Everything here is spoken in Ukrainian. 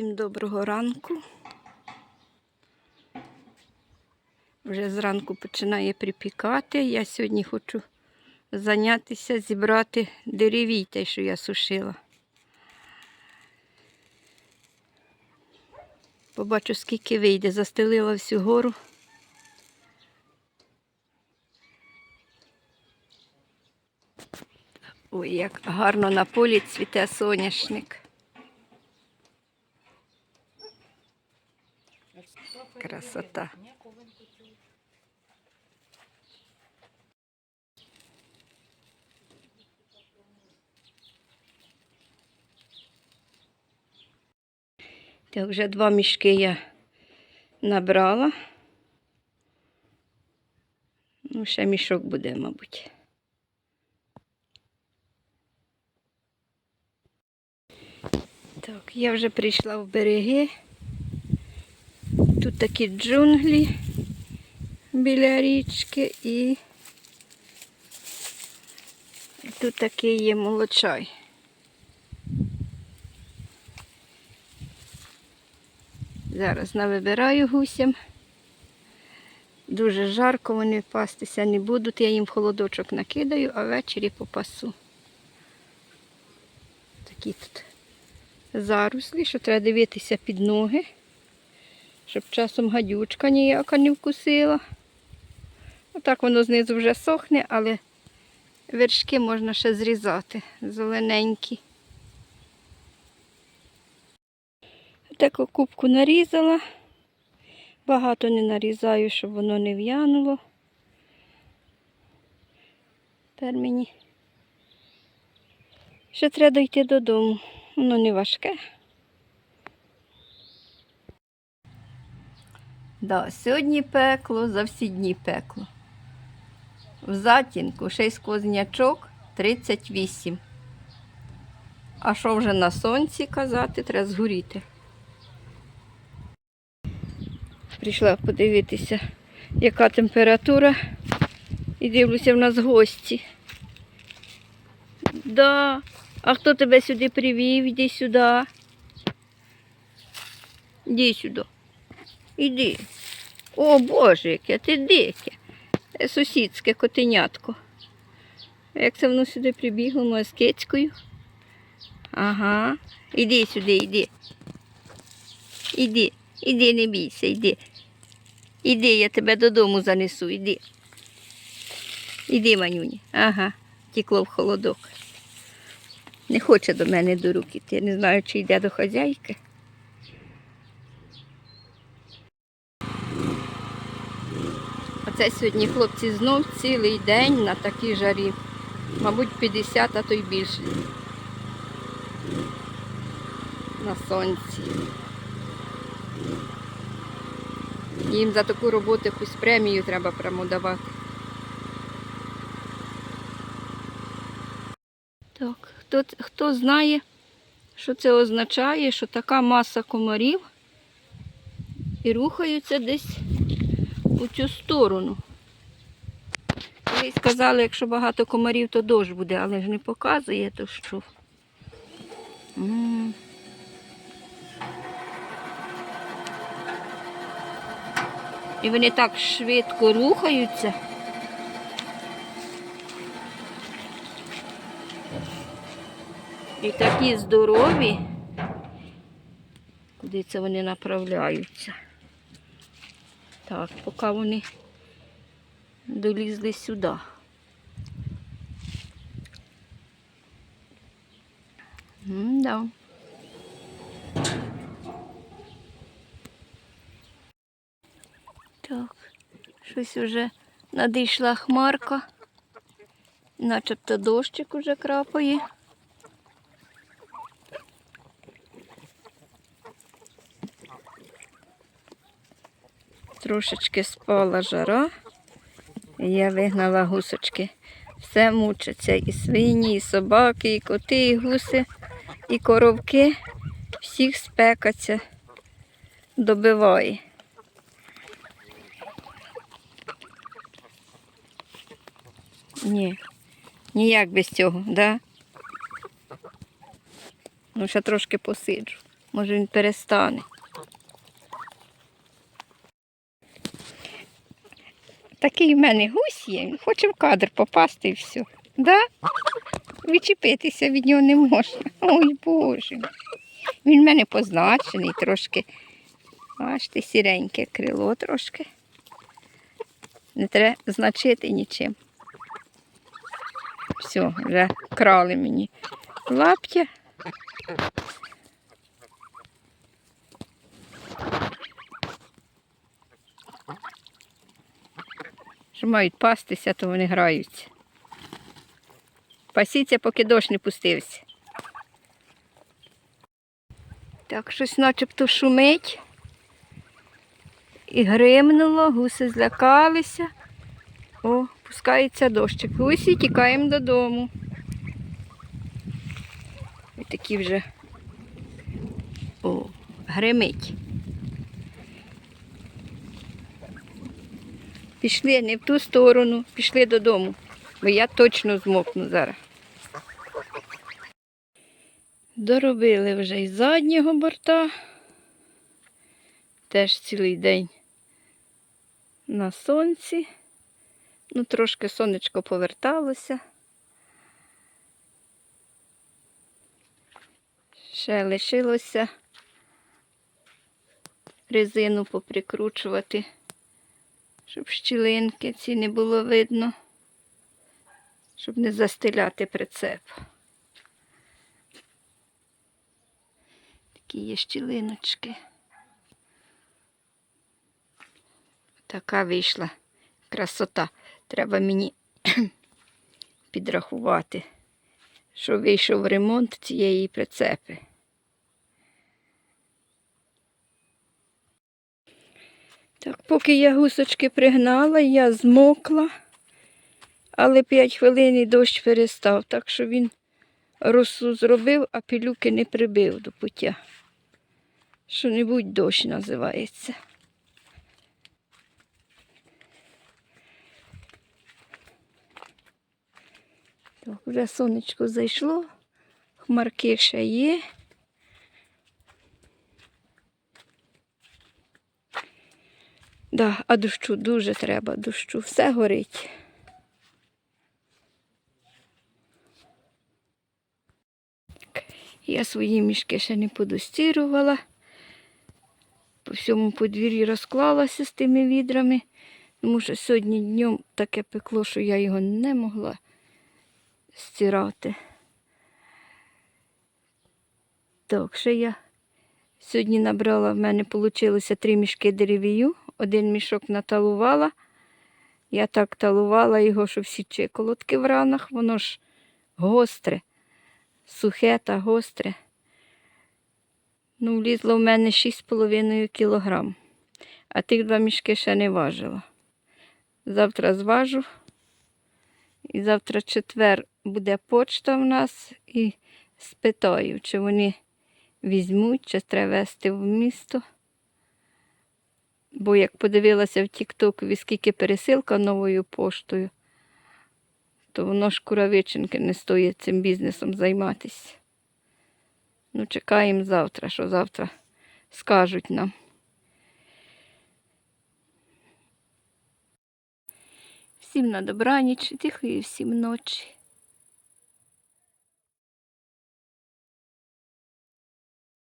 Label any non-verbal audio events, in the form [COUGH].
Всім доброго ранку. Вже зранку починає припікати. Я сьогодні хочу зайнятися, зібрати деревій, те, що я сушила. Побачу, скільки вийде. Застелила всю гору. Ой, як гарно на полі цвіте соняшник. Красота. Так, вже два мішки я набрала. Ну, ще мішок буде, мабуть. Так, я вже прийшла в береги. Тут такі джунглі біля річки і тут такий є молочай. Зараз навибираю гусям. Дуже жарко, вони пастися не будуть. Я їм холодочок накидаю, а ввечері попасу. Такі тут зарослі, що треба дивитися під ноги, щоб часом гадючка ніяка не вкусила. Отак воно знизу вже сохне, але вершки можна ще зрізати, зелененькі. Таку кубку нарізала. Багато не нарізаю, щоб воно не в'януло. Тепер мені ще треба дойти додому. Воно не важке. Да, сьогодні пекло, за всі дні пекло. В затінку ще й сквознячок 38. А що вже на сонці казати, треба згоріти. Прийшла подивитися, яка температура. І дивлюся, в нас гості. Да. А хто тебе сюди привів? Іди сюди. Іди сюди. Іди. О, Боже, яке ти дике. Сусідське котенятко. Як це воно сюди прибігло, моє з кицькою? Ага. Іди сюди, іди. Іди, іди, не бійся, іди. Іди, я тебе додому занесу, іди. Іди, манюні. Ага, тікло в холодок. Не хоче до мене до рук іти. Не знаю, чи йде до хазяйки. Оце сьогодні хлопці знов цілий день на такій жарі. Мабуть, 50, а то й більше. На сонці. Їм за таку роботу якусь премію треба прямо давати. Так, хто, хто знає, що це означає, що така маса комарів і рухаються десь у цю сторону. Колись сказали, якщо багато комарів, то дощ буде, але ж не показує, то що. І вони так швидко рухаються. І такі здорові. Куди це вони направляються? Так, поки вони долізли сюди. М-да. Так, щось уже надійшла хмарка. Начебто дощик уже крапає. Трошечки спала жара. І я вигнала гусочки. Все мучаться. І свині, і собаки, і коти, і гуси, і коровки. Всіх спекаться, добиває. Ні, ніяк без цього, да? Ну, ще трошки посиджу. Може він перестане. Такий в мене гусь є, хоче в кадр попасти і все. Да? Відчепитися від нього не можна. Ой Боже. Він в мене позначений трошки. Бачите, сіреньке крило трошки. Не треба значити нічим. Все, вже крали мені лаптя. Що мають пастися, то вони граються. Пасіться, поки дощ не пустився. Так, щось начебто шумить. І гримнуло, гуси злякалися. О, пускається дощик. Гусі тікаємо додому. І такі вже о, гримить. Пішли не в ту сторону, пішли додому, бо я точно змокну зараз. Доробили вже і заднього борта. Теж цілий день на сонці. Ну, трошки сонечко поверталося. Ще лишилося резину поприкручувати, щоб щілинки ці не було видно, щоб не застеляти прицеп. Такі є щілиночки. Така вийшла красота. Треба мені [CLEARS THROAT] підрахувати, що вийшов ремонт цієї прицепи. Так, поки я гусочки пригнала, я змокла, але 5 хвилин і дощ перестав, так що він росу зробив, а пілюки не прибив до пуття. Що-небудь дощ називається. Так, вже сонечко зайшло, хмарки ще є. Да, а дощу дуже треба, дощу, все горить. Я свої мішки ще не подостірувала. По всьому подвір'ї розклалася з тими відрами, тому що сьогодні днем таке пекло, що я його не могла стирати. Так, ще я сьогодні набрала, в мене вийшло три мішки деревію, один мішок наталувала. Я так талувала його, що всі чиколотки в ранах, воно ж гостре, сухе та гостре. Ну, влізло в мене 6,5 кілограм, а тих два мішки ще не важила. Завтра зважу. І завтра четвер буде почта в нас і спитаю, чи вони візьмуть, чи треба везти в місто. Бо як подивилася в Тіктокові, скільки пересилка новою поштою, то воно ж куравиченки не стоїть цим бізнесом займатися. Ну, чекаємо завтра, що завтра скажуть нам. Всім на добраніч, тихої всім ночі.